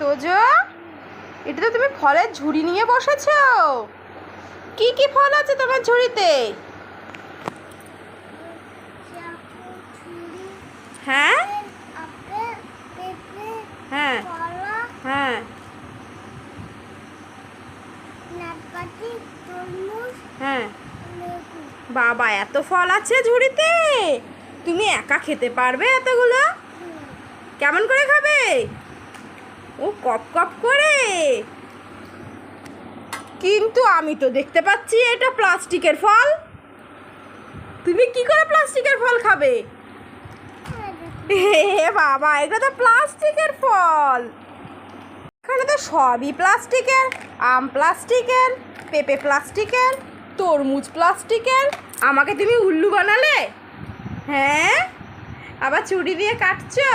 তোজো, এটা তো তুমি ফলের ঝুড়ি নিয়ে বসেছো। কি কি ফল আছে তোমার ঝুড়িতে? হ্যাঁ? হ্যাঁ। হ্যাঁ। হ্যাঁ। বাবা, এত ফল আছে ঝুড়িতে? তুমি একা খেতে পারবে এতগুলো? কেমন করে খাবে? কপ কপ করে। কিন্তু আমি তো দেখতে পাচ্ছি এটা প্লাস্টিকের ফল। তুমি কি করে প্লাস্টিকের ফল খাবে? হে বাবা এটা তো প্লাস্টিকের ফল। এখানে তো সবই প্লাস্টিকের, আম প্লাস্টিকের, পেঁপে প্লাস্টিকের, তরমুজ প্লাস্টিকের। আমাকে তুমি উল্লু বানালে? হ্যাঁ? আবার চুড়ি দিয়ে কাটছো?